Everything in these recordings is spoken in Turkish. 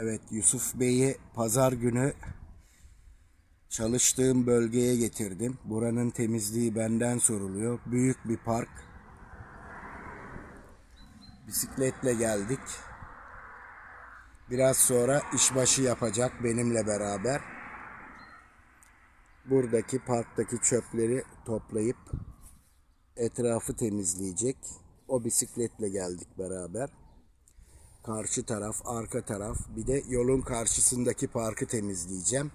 Evet Yusuf Bey'i pazar günü çalıştığım bölgeye getirdim. Buranın temizliği benden soruluyor. Büyük bir park. Bisikletle geldik. Biraz sonra işbaşı yapacak benimle beraber. Buradaki parktaki çöpleri toplayıp etrafı temizleyecek. O bisikletle geldik beraber. Karşı taraf, arka taraf, bir de yolun karşısındaki parkı temizleyeceğim.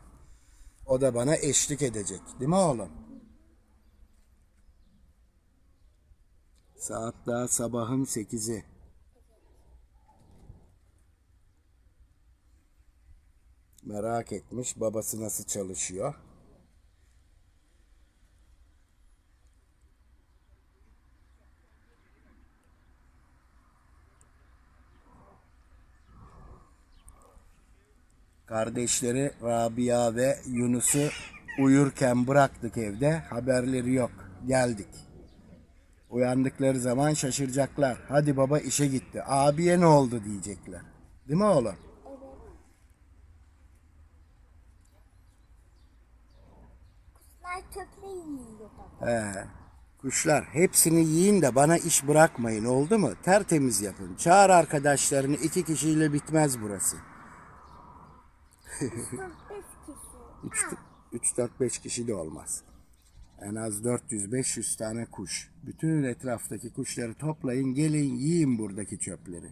O da bana eşlik edecek. Değil mi oğlum? Saat daha sabahın 8'i. Merak etmiş babası nasıl çalışıyor. Kardeşleri Rabia ve Yunus'u uyurken bıraktık evde. Haberleri yok. Geldik. Uyandıkları zaman şaşıracaklar. Hadi baba işe gitti. Abiye ne oldu diyecekler. Değil mi oğlum? He. Kuşlar hepsini yiyin de bana iş bırakmayın oldu mu? Tertemiz yapın. Çağır arkadaşlarını iki kişiyle bitmez burası. Beş kişi. 3 4 5 kişi de olmaz. En az 400-500 tane kuş. Bütün etraftaki kuşları toplayın, gelin yiyin buradaki çöpleri.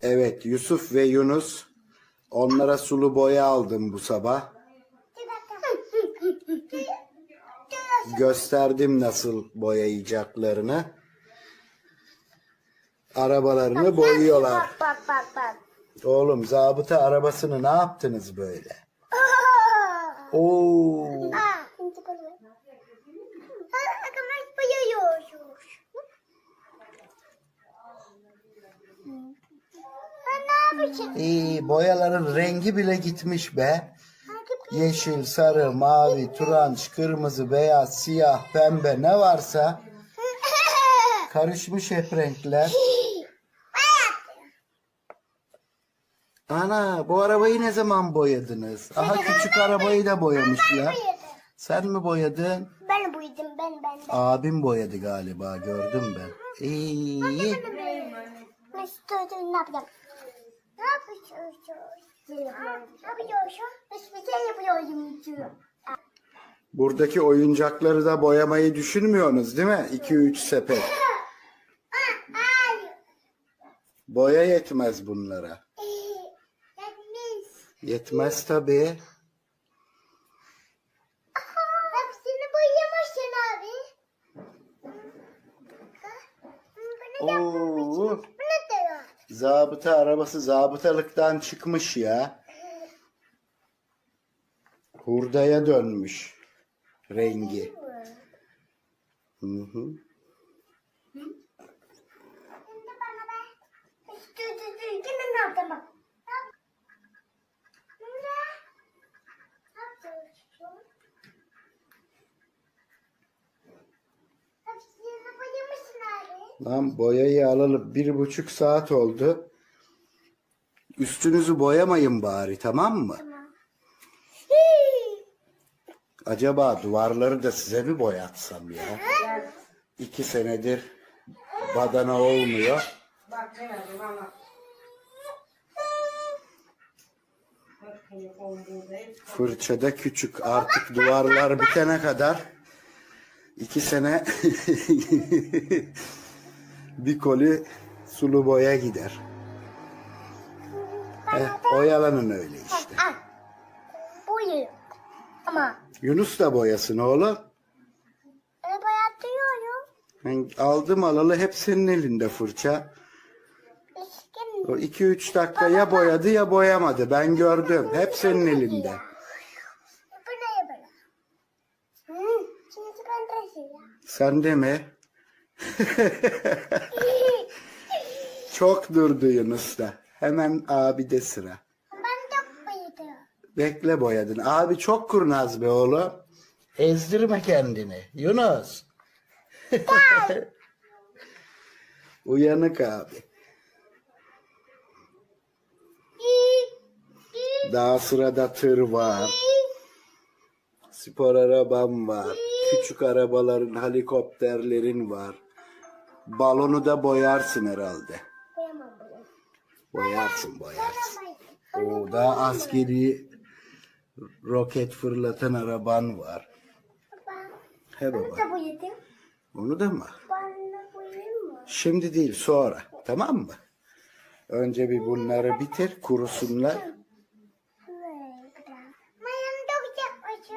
Evet, Yusuf ve Yunus onlara sulu boya aldım bu sabah. Gösterdim nasıl boyayacaklarını. Arabalarını boyuyorlar. Bak bak bak bak. Oğlum zabıta arabasını ne yaptınız böyle? Oo. İyi, boyaların rengi bile gitmiş be. Yeşil, sarı, mavi, turanç, kırmızı, beyaz, siyah, pembe ne varsa karışmış hep renkler. Ana bu arabayı ne zaman boyadınız? Aha küçük arabayı da boyamışlar. Sen mi boyadın? Ben buyurdum ben ben. ben. Abim boyadı galiba gördüm ben. İyi. Ne yapacağım? Ne yapıyorsun? Buradaki oyuncakları da boyamayı düşünmüyorsunuz değil mi? 2-3 sepet. Boya yetmez bunlara. Yetmiş. Yetmez tabii. Hepsini boyayamazsın abi. Bunu da Oo, bunu da yok. Zabıta arabası zabıtalıktan çıkmış ya. Hurdaya dönmüş rengi. Hı hı. Şimdi bana be. İşte düzgün ne yaptın bak. Bak. Burada. Ne yapıyorsun? Hepsini boyamışsın abi. Lan boyayı alalım. Bir buçuk saat oldu. Üstünüzü boyamayın bari tamam mı? Acaba duvarları da size mi boyatsam ya? İki senedir badana olmuyor. Fırçada küçük. Artık duvarlar bitene kadar iki sene bir koli sulu boya gider. Eh, oyalanın öyle işte. Al. Ama Yunus da boyasın oğlum. ben boyatıyorum. Ben aldım alalı hep senin elinde fırça. O 2-3 dakika ya boyadı ya boyamadı. Ben gördüm. Hep senin elinde. Bu ne böyle? Hı, şimdi ben taşıyacağım. Sen de mi? Çok durdu Yunus da. Hemen abi de sıra. Ben çok boyadım. Bekle boyadın. Abi çok kurnaz be oğlum. Ezdirme kendini. Yunus. Uyanık abi. Daha sırada tır var. Spor arabam var. Küçük arabaların, helikopterlerin var. Balonu da boyarsın herhalde. Boyarsın, boyarsın. Koyamam. O da askeri roket fırlatan araban var. He baba. Onu da mı? Şimdi değil sonra. Tamam mı? Önce bir bunları bitir kurusunlar. Mayam çok yapmışım.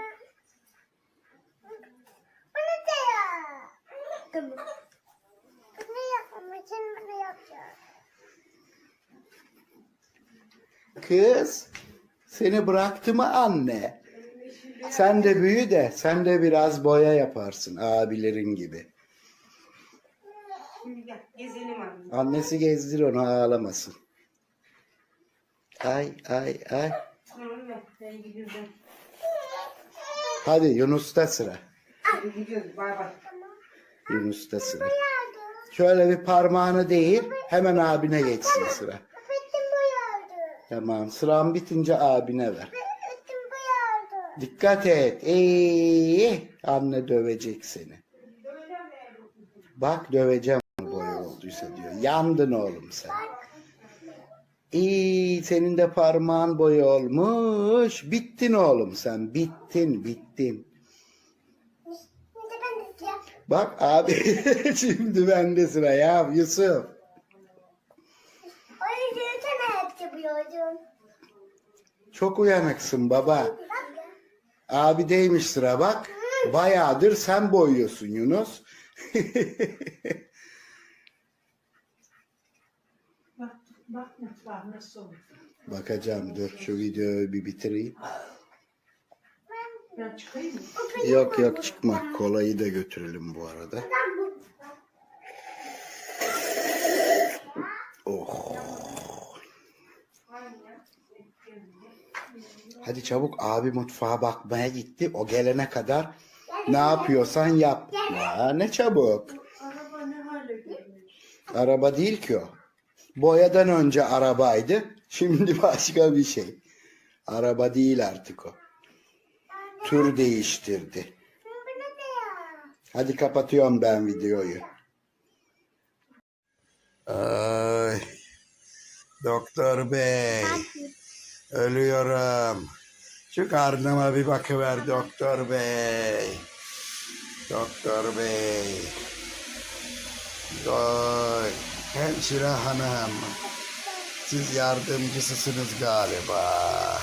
Bunu da yap. Tamam. Bunu yapmamışsın, bunu yapacağım. Kız seni bıraktı mı anne? Sen de büyü de sen de biraz boya yaparsın abilerin gibi. Şimdi gel gezelim anne. Annesi gezdir onu ağlamasın. Ay ay ay. Tamam mı? Ben gidiyorum. Hadi Yunus'ta sıra. Hadi gidiyoruz. Bay bay. Yunus'ta sıra. Şöyle bir parmağını değil hemen abine geçsin sıra. Tamam sıran bitince abine ver. Dikkat et. İyi. Anne dövecek seni. Bak döveceğim boya olduysa diyor. Yandın oğlum sen. İyi senin de parmağın boya olmuş. Bittin oğlum sen. Bittin bittin. Bak abi şimdi bende sıra ya Yusuf. O yüzden sana Çok uyanıksın baba. Bak ya. Abideymiş sıra bak. Bayağıdır sen boyuyorsun Yunus. Bak bak bak nasıl olur. Bakacağım dur şu videoyu bir bitireyim. Ben çıkayım mı? Yok yok çıkma. Kolayı da götürelim bu arada. Oh. Hadi çabuk abi mutfağa bakmaya gitti. O gelene kadar ne yapıyorsan yap. Ya ne çabuk. Araba ne hale gelmiş? Araba değil ki o. Boyadan önce arabaydı. Şimdi başka bir şey. Araba değil artık o. Tür değiştirdi. Bunu da yap. Hadi kapatıyorum ben videoyu. Ay. Doktor bey. Ölüyorum. Şu karnıma bir bakıver doktor bey. Doktor bey. Doy. Hemşire hanım. Siz yardımcısısınız galiba.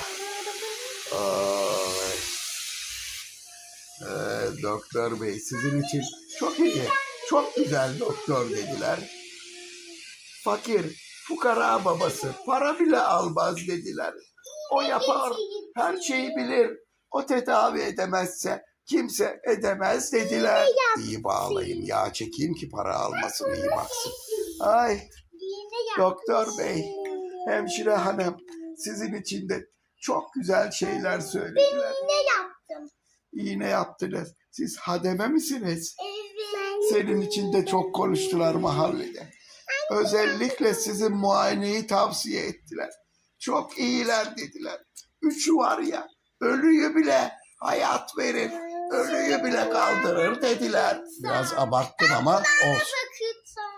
Oy. Ee, doktor bey sizin için çok iyi, çok güzel doktor dediler. Fakir, fukara babası para bile almaz dediler. O yapar, her şeyi bilir. O tedavi edemezse kimse edemez dediler. İyi bağlayın, yağ çekeyim ki para almasın, iyi baksın. Ay, doktor bey, hemşire hanım sizin için de çok güzel şeyler söylediler. Yine yaptım. İğne yaptınız. Siz hademe misiniz? Evet. Senin için de çok konuştular mahallede. Özellikle sizin muayeneyi tavsiye ettiler. Çok iyiler dediler. Üçü var ya ölüyü bile hayat verir. Ölüyü bile kaldırır dediler. Biraz abarttım ama olsun.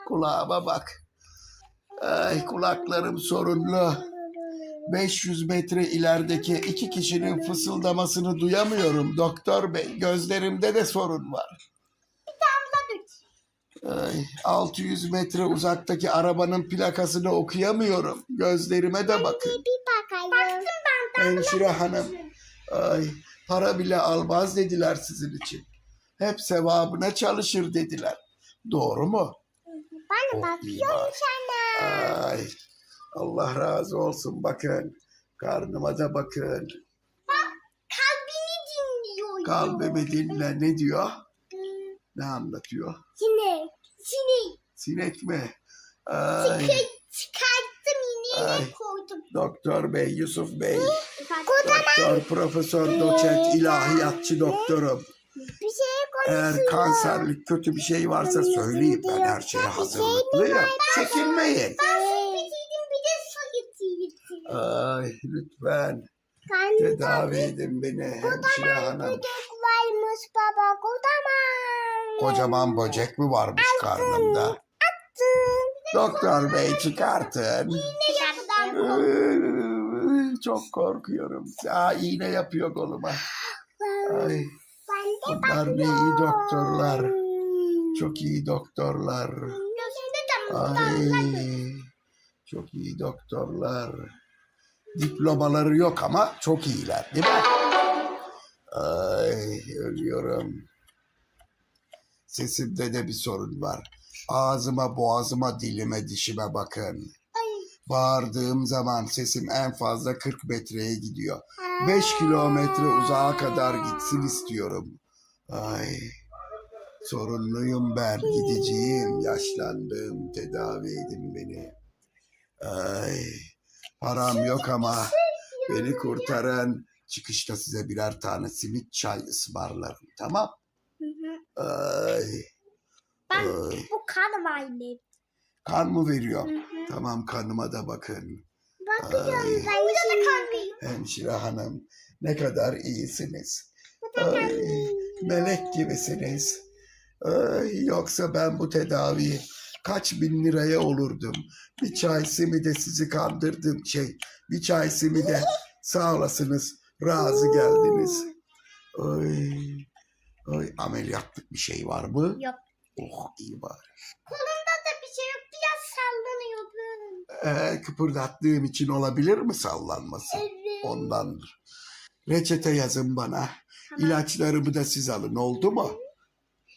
Kulağıma bak. Ay kulaklarım sorunlu. 500 metre ilerideki iki kişinin fısıldamasını duyamıyorum doktor bey. Gözlerimde de sorun var. Ay, 600 metre uzaktaki arabanın plakasını okuyamıyorum. Gözlerime de bakın. Bir. Hemşire hanım. Ay, para bile almaz dediler sizin için. Hep sevabına çalışır dediler. Doğru mu? Bana bari. sana. Ay, Allah razı olsun bakın. Karnıma da bakın. Kalbini dinliyor. Kalbimi dinle. Ne diyor? Ne anlatıyor? Sinek. Sinek. Sinek mi? Ay, Çıkarttım yine Ay. yine doktor bey, Yusuf bey. Kocaman. Doktor, profesör, doçent, ilahiyatçı doktorum. Eğer kanserlik kötü bir şey varsa söyleyin. Ben her şeye hazırlıklıyım. Çekinmeyin. Ben su getirdim bir de su getirdim. Ay lütfen tedavi edin beni hemşire hanım. böcek varmış baba kocaman. Kocaman böcek mi varmış karnımda? Doktor bey çıkartın. Ne yaptım? Iıı, Çok korkuyorum. Aa, iğne yapıyor koluma. Ay, bunlar ne iyi doktorlar. Çok iyi doktorlar. Ay, çok iyi doktorlar. Diplomaları yok ama çok iyiler değil mi? Ay, ölüyorum. Sesimde de bir sorun var. Ağzıma, boğazıma, dilime, dişime bakın. Bağırdığım zaman sesim en fazla 40 metreye gidiyor. 5 kilometre uzağa kadar gitsin istiyorum. Ay, sorunluyum ben, gideceğim, yaşlandım, tedavi edin beni. Ay, param yok ama beni kurtaran çıkışta size birer tane simit çay ısmarlarım, tamam? Ay, Ben ay. bu kan var? Kan mı veriyor? Tamam kanıma da bakın. Bakıyorum Ay. ben Burada da kan veriyor. Hemşire hanım ne kadar iyisiniz. Ay, melek gibisiniz. Ay, yoksa ben bu tedaviyi kaç bin liraya olurdum. Bir çay simide sizi kandırdım şey. Bir çay simide sağ olasınız razı geldiniz. Ay, ay ameliyatlık bir şey var mı? Yok. Oh iyi bari. Kolumda da bir şey yok. Biraz sallanıyor Ee, kıpırdattığım için olabilir mi sallanması? Evet. Ondandır. Reçete yazın bana. İlaçlarımı da siz alın oldu mu?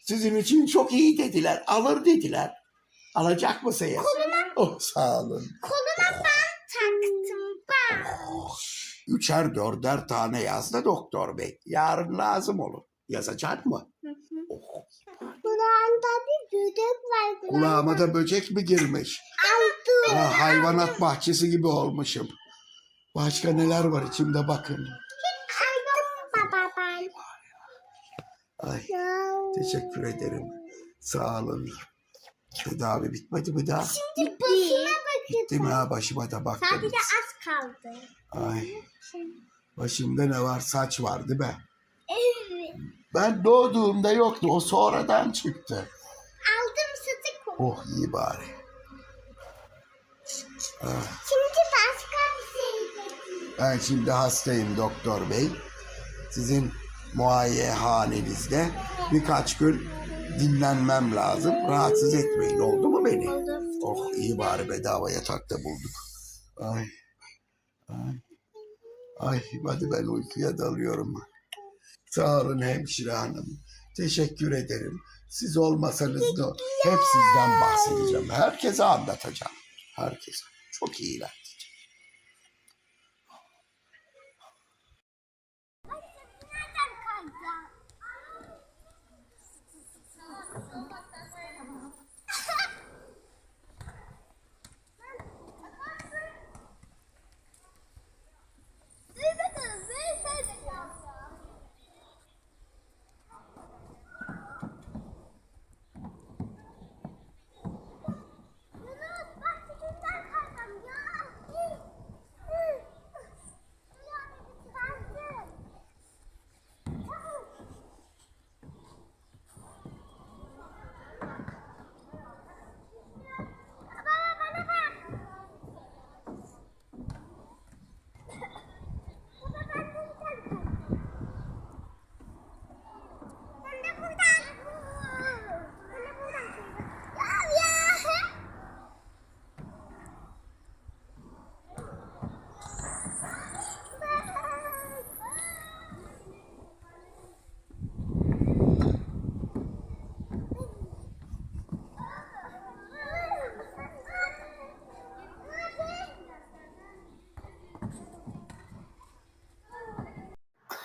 Sizin için çok iyi dediler. Alır dediler. Alacak mısın ya? Oh sağ olun. Koluma ben taktım bak. Üçer dörder tane yaz da doktor bey. Yarın lazım olur. Yazacak mı? Oh, Kulağımda bir böcek var. kulağıma da böcek mi girmiş? Ha, hayvanat bahçesi gibi olmuşum. Başka neler var içimde bakın. Aldım baba ben. Ay teşekkür ederim. Sağ olun. Tedavi bitmedi mi daha? Şimdi başıma bakın. Değil mi ha başıma da baktınız. Sadece az kaldı. Ay başımda ne var? Saç var değil mi? Evet. Ben doğduğumda yoktu. O sonradan çıktı. Aldım oldu. Oh iyi bari. Ah, Şimdi başka bir şey. ben şimdi hastayım doktor bey. Sizin muayenehanenizde birkaç gün dinlenmem lazım. Rahatsız etmeyin oldu mu beni? Oh iyi bari bedava yatakta bulduk. Ay. Ay. Ay hadi ben uykuya dalıyorum. Sağ olun hemşire hanım. Teşekkür ederim. Siz olmasanız da hep sizden bahsedeceğim. Herkese anlatacağım. Herkese. Çok iyiler.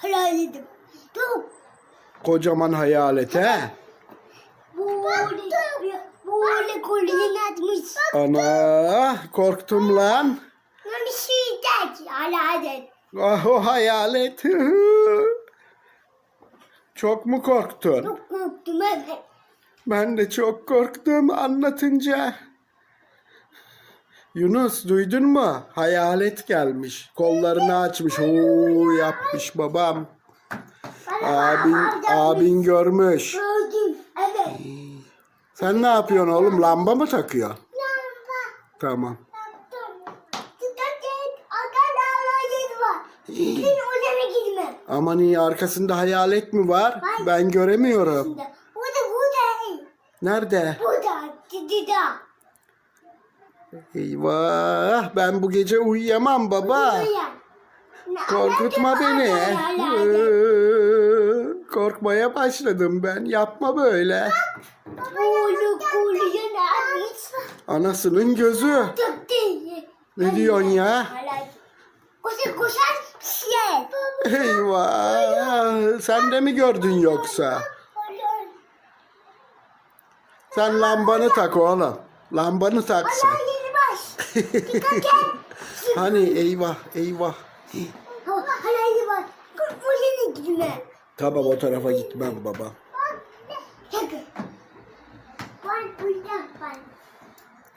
Kralidim. Dur. Kocaman hayalet he? Böyle, böyle kolunu atmış. Ana korktum lan. Bir şey der. Aladet. Ah o hayalet. Çok mu korktun? Çok korktum evet. Ben de çok korktum anlatınca. Yunus duydun mu? Hayalet gelmiş. Kollarını açmış. Oo yapmış babam. Abin, abin görmüş. Gördüm evet. Sen ne yapıyorsun oğlum? Lamba mı takıyor? Lamba. Tamam. Taktım. Dikkat et. Arkada hayalet var. Sen oraya gitme. Aman iyi arkasında hayalet mi var? Ben göremiyorum. Burada burada. Nerede? Burada. Didida. Eyvah ben bu gece uyuyamam baba. Korkutma beni. Korkmaya başladım ben. Yapma böyle. Kulu kulu yanarmış. Anasının gözü. Ne diyorsun ya? Koşar koşar şey. Eyvah. Sen de mi gördün yoksa? Sen lambanı tak oğlum. Lambanı tak sen. Allah yeni baş. Dikkat et. Hani eyvah eyvah. Hala yeni baş. Oraya gitme. Tamam o tarafa gitmem baba.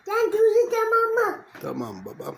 Sen tuzu tamam mı? Tamam babam.